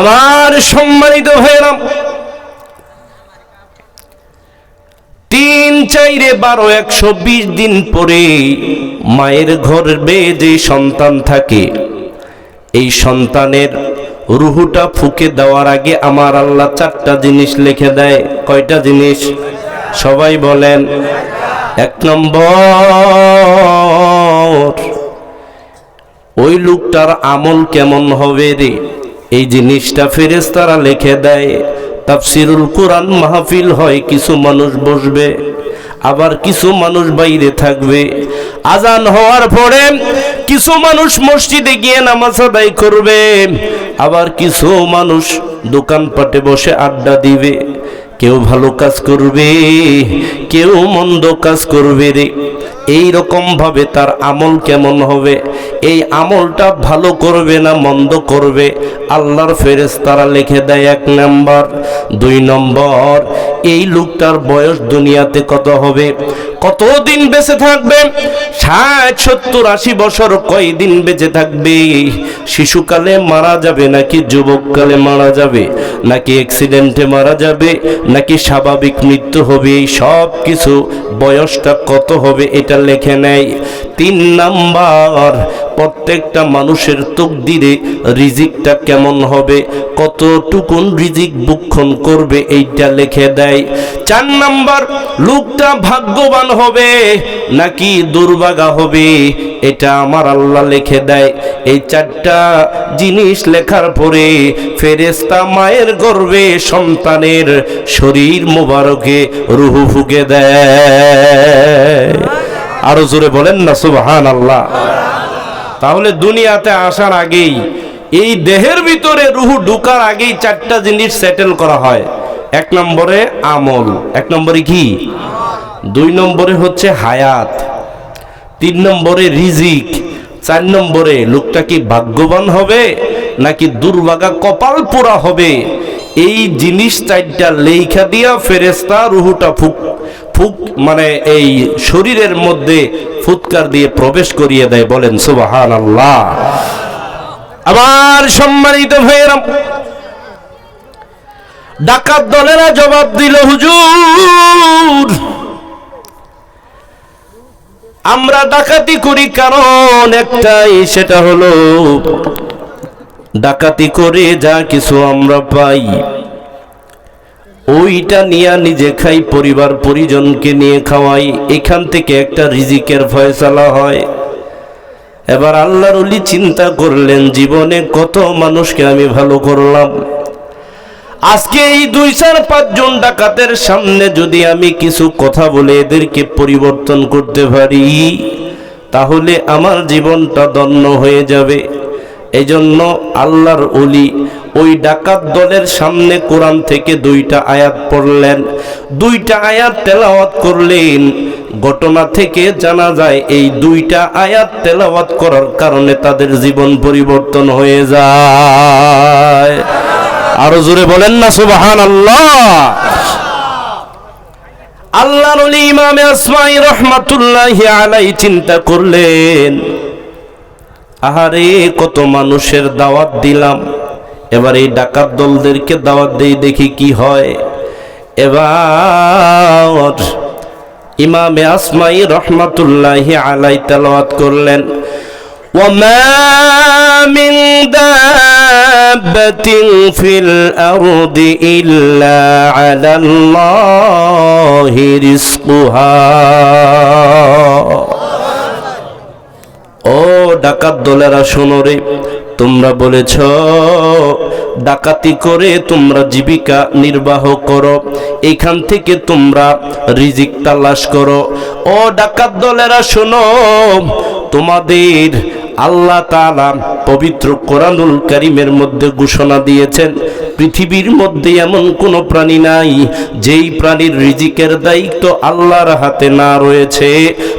আমার সম্মানিত ভাইরাম তিন চাইরে বারো, একশো বিশ দিন পরে মায়ের গর্ভে যে সন্তান থাকে। এই সন্তানের রুহুটা ফুকে দেওয়ার আগে আমার আল্লাহ চারটা জিনিস লিখে দেয়। কয়টা জিনিস? সবাই বলেন, এক নম্বর, ওই লোকটার আমল কেমন হবে রে? এই জিনিসটা ফেরেস্তারা লিখে দেয়, তাফসিরুল কোরআন মাহফিল হয় কিছু মানুষ বসবে, আবার কিছু মানুষ বাইরে থাকবে। আজান হওয়ার পরে কিছু মানুষ মসজিদে গিয়ে নামাজ আদায় করবে, আবার কিছু মানুষ দোকানপাটে বসে আড্ডা দিবে। কেউ ভালো কাজ করবে, কেউ মন্দ কাজ করবে রে। এই রকম ভাবে তার আমল কেমন হবে? এই আমলটা ভালো করবে না মন্দ করবে? আল্লাহর ফেরেস তারা লিখে দেয় এক নম্বর, দুই নম্বর এই লোকটার বয়স দুনিয়াতে কত হবে? কতদিন বেঁচে থাকবে? ষাট, সত্তর, আশি বছর কয়দিন বেঁচে থাকবে? শিশুকালে মারা যাবে নাকি যুবককালে মারা যাবে? নাকি অ্যাক্সিডেন্টে মারা যাবে? নাকি স্বাভাবিক মৃত্যু হবে? এই সব কিছু বয়সটা কত হবে এটা লেখে নেয়। তিন নাম্বার প্রত্যেকটা মানুষের তকদিরে রিজিকটা কেমন হবে? কতটুকুন রিজিক বুক্ষণ করবে এইটা লিখে দেয়। চার নাম্বার, লোকটা ভাগ্যবান হবে নাকি দুর্ভাগা হবে? এটা আমার আল্লাহ লিখে দেয়। এই চারটা জিনিস লেখার পরে ফেরেস্তা মায়ের গর্বে সন্তানের শরীর মোবারকে রুহু ফুকে দেয়। আরও জোরে বলেন না সুবহান আল্লাহ তাহলে দুনিয়াতে আসার আগেই, এই দেহের ভিতরে রুহু ঢুকার আগেই চারটা জিনিস সেটেল করা হয়। এক নম্বরে আমল, এক নম্বরে কি? দুই নম্বরে হচ্ছে হায়াত, তিন নম্বরে রিজিক, চার নম্বরে লোকটা কি ভাগ্যবান হবে নাকি দুর্ভাগা কপাল পোড়া হবে? এই জিনিস চারটা লেখা দিয়া ফেরেস্তা রুহুটা ফুক ফুক মানে এই শরীরের মধ্যে ফুৎকার দিয়ে প্রবেশ করিয়ে দেয়, বলেন সুবাহান আল্লাহ আবার সম্মানিত ভাইয়েরাম ডাকাত দলেরা জবাব দিল, হুজুর, আমরা ডাকাতি করি কারণ একটাই, সেটা হলো ডাকাতি করে যা কিছু আমরা পাই। ওইটা নিয়ে নিজে খাই, পরিবার পরিজনকে নিয়ে খাওয়াই। এখান থেকে একটা রিজিকের ফয়সালা হয়। এবার আল্লাহর অলি চিন্তা করলেন, জীবনে কত মানুষকে আমি ভালো করলাম। আজকে এই দুই চার পাঁচজন ডাকাতের সামনে যদি আমি কিছু কথা বলে এদেরকে পরিবর্তন করতে পারি, তাহলে আমার জীবনটা দন্য হয়ে যাবে। এই জন্য আল্লাহর অলি ওই ডাকাত দলের সামনে কোরআন থেকে দুইটা আয়াত পড়লেন। দুইটা আয়াত তেলাওয়াত করলেন। ঘটনা থেকে জানা যায়, এই দুইটা আয়াত তেলাওয়াত করার কারণে তাদের জীবন পরিবর্তন হয়ে যায়। আরও জোরে বলেন না সুবাহান আল্লাহ আল্লাহর ইমামে আসমাই রহমাতুল্লাহ আলাই চিন্তা করলেন আহারে কত মানুষের দাওয়াত দিলাম এবার এই ডাকাত দলদেরকে দাওয়াত দেই দেখি কি হয় এবার ইমামে আসমাই রহমাতুল্লাহ আলাই তেলাওয়াত করলেন وما من دابة في الأرض إلا على الله رزقها ও ডাকাত দলেরা শোনো রে, তোমরা বলেছ, ডাকাতি করে তোমরা জীবিকা নির্বাহ করো, এখান থেকে তোমরা রিজিক তালাশ করো। ও ডাকাত দলেরা শোনো, তোমাদের আল্লাহ তালা পবিত্র কোরআনুল কারিমের মধ্যে ঘোষণা দিয়েছেন পৃথিবীর মধ্যে এমন কোনো প্রাণী নাই, যেই প্রাণীর রিজিকের দায়িত্ব আল্লাহর হাতে না রয়েছে।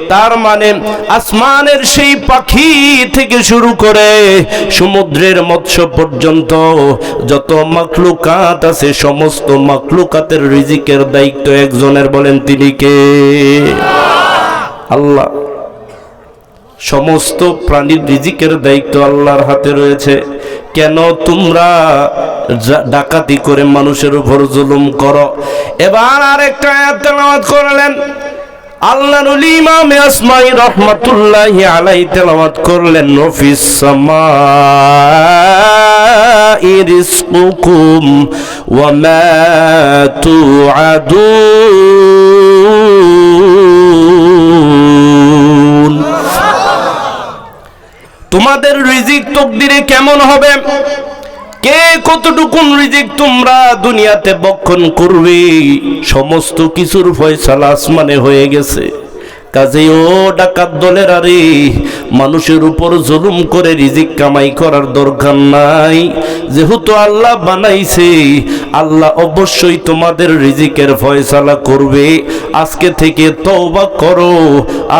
তার মানে আসমানের সেই পাখি থেকে শুরু করে সমুদ্রের মৎস্য পর্যন্ত যত মাকলুকাত আছে, সমস্ত মাকলুকাতের রিজিকের দায়িত্ব একজনের বলেন তিনি কে? আল্লাহ। সমস্ত প্রাণীর রিজিকের দায়িত্ব আল্লাহর হাতে রয়েছে। কেন তোমরা ডাকাতি করে মানুষের উপর জুলুম করো? এবার আরেকটা তেলাওয়াত করলেন। আল্লাহর ইমাম আসমাই রহমাতুল্লাহি আলাই তেলাওয়াত করলেন, নফিস সামাই রিজকুকুম ওয়া মা তুআদুন। তোমাদের রিজিক তকদিরে কেমন হবে? কে কতটুকুন রিজিক তোমরা দুনিয়াতে বক্ষণ করবে? সমস্ত কিছুর ফয়সালা আসমানে হয়ে গেছে। কাজে ও ডাকাত দলের আরে, মানুষের উপর জুলুম করে রিজিক কামাই করার দরকার নাই। যেহেতু আল্লাহ বানাইছে, আল্লাহ অবশ্যই তোমাদের রিজিকের ফয়সালা করবে। আজকে থেকে তওবা করো,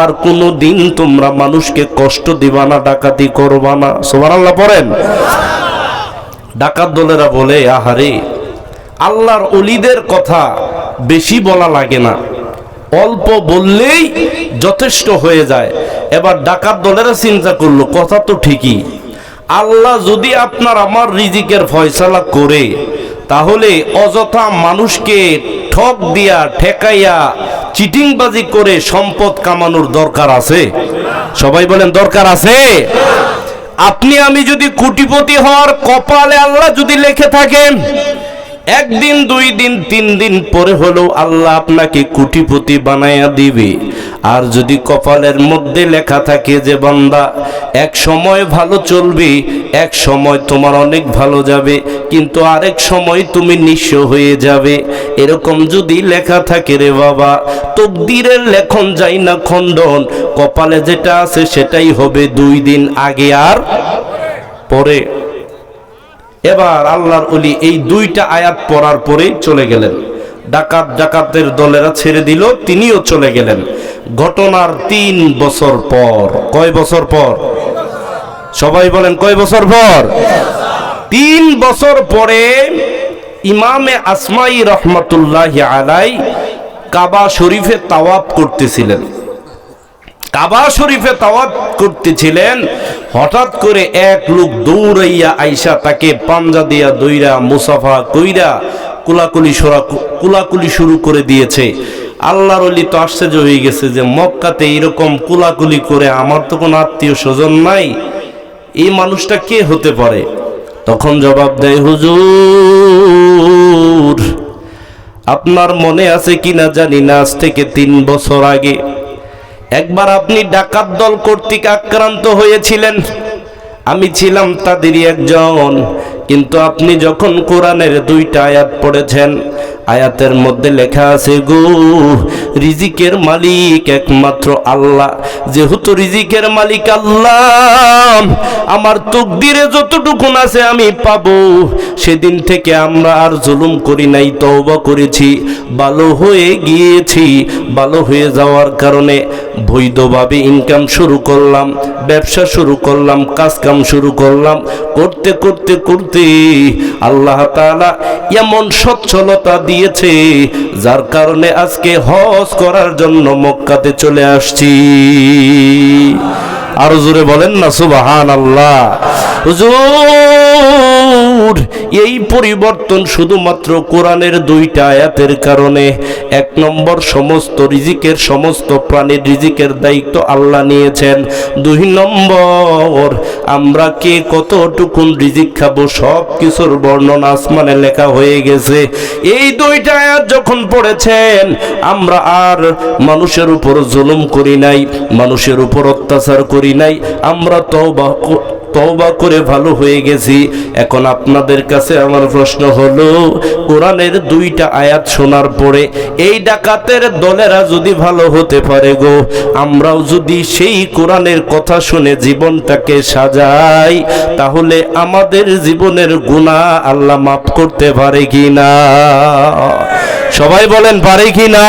আর কোনো দিন তোমরা মানুষকে কষ্ট দিবা না, ডাকাতি করবা না। সুবহানাল্লাহ পড়েন। ডাকাত দলেরা বলে, আহারে, আল্লাহর অলিদের কথা বেশি বলা লাগে না। অল্প বললেই যথেষ্ট হয়ে যায়। এবার ডাকাত দলেরা চিন্তা করল, কথা তো ঠিকই। আল্লাহ যদি আপনার আমার রিজিকের ফয়সালা করে, তাহলে অযথা মানুষকে ঠক দিয়া, ঠেকাইয়া, চিটিংবাজি করে সম্পদ কামানোর দরকার আছে? সবাই বলেন, দরকার আছে? আপনি আমি যদি কোটিপতি হওয়ার কপালে আল্লাহ যদি লেখে থাকেন একদিন, দুই দিন, তিন দিন পরে হলেও আল্লাহ আপনাকে কুটিপতি বানাইয়া দিবে। আর যদি কপালের মধ্যে লেখা থাকে যে, বান্দা, এক সময় ভালো চলবে, এক সময় তোমার অনেক ভালো যাবে, কিন্তু আরেক সময় তুমি নিঃস্ব হয়ে যাবে। এরকম যদি লেখা থাকে রে বাবা, তকদিরের লেখন যাই না খণ্ডন, কপালে যেটা আছে সেটাই হবে দুই দিন আগে আর পরে। এবার আল্লাহর অলি এই দুইটা আয়াত পড়ার পরেই চলে গেলেন। ডাকাত ডাকাতের দলেরা ছেড়ে দিল, তিনিও চলে গেলেন। ঘটনার তিন বছর পর, কয় বছর পর? সবাই বলেন, কয় বছর পর? তিন বছর পরে ইমামে আসমাই রহমতুল্লাহ আলাই কাবা শরীফে তাওয়াব করতেছিলেন। কাবা শরীফে তাওয়াত করতেছিলেন, হঠাৎ করে এক লোক দৌড়াইয়া আইসা তাকে পাঞ্জা দিয়া দইরা, মুসাফা কইরা কুলাকুলি সরা, কুলাকুলি শুরু করে দিয়েছে। আল্লাহর অলি তো আশ্চর্য হয়ে গেছে যে মক্কাতে এরকম কুলাকুলি করে আমার তো কোনো আত্মীয় স্বজন নাই। এই মানুষটা কে হতে পারে? তখন জবাব দেয়, হুজুর, আপনার মনে আছে কিনা জানি না, আজ থেকে তিন বছর আগে একবার আপনি ডাকাত দল কর্তৃক আক্রান্ত হয়েছিলেন। আমি ছিলাম তাদেরই একজন। কিন্তু আপনি যখন কোরআনের দুইটা আয়াত পড়েছেন, আয়াতের মধ্যে লেখা আছে, গো, রিজিকের মালিক একমাত্র আল্লাহ। যেহেতু রিজিকের মালিক আল্লাহ, আমার তকদিরে যতটুকুন আছে আমি পাবো। সেদিন থেকে আমরা আর জুলুম করি নাই, তওবা করেছি। ভালো হয়ে গিয়েছি, ভালো হয়ে যাওয়ার কারণে বৈধভাবে ইনকাম শুরু করলাম, ব্যবসা শুরু করলাম কাজ কাম শুরু করলাম। করতে করতে করতে আল্লাহ তালা এমন সচ্ছলতা দিয়েছে, যার কারণে আজকে হজ করার জন্য মক্কাতে চলে আসছি। আরও জোরে বলেন না সুবাহান আল্লাহ হুজুর! এই পরিবর্তন শুধুমাত্র কোরআনের দুইটা আয়াতের কারণে। এক নম্বর, সমস্ত রিজিকের, সমস্ত প্রাণীর রিজিকের দায়িত্ব আল্লাহ নিয়েছেন। দুই নম্বর, আমরা কে কতটুকুন রিজিক খাব সব কিছুর বর্ণনা আসমানে লেখা হয়ে গেছে। এই দুইটা আয়াত যখন পড়েছেন, আমরা আর মানুষের উপর জুলুম করি নাই, মানুষের উপর অত্যাচার করি নাই, আমরা তওবা তওবা করে ভালো হয়ে গেছি। এখন আপনাদের কাছে আমার প্রশ্ন হলো, কোরআনের দুইটা আয়াত শোনার পরে এই ডাকাতের দলেরা যদি ভালো হতে পারে গো, আমরাও যদি সেই কোরআনের কথা শুনে জীবনটাকে সাজাই, তাহলে আমাদের জীবনের গুনাহ আল্লাহ মাফ করতে পারে কি না? সবাই বলেন, পারে কি না?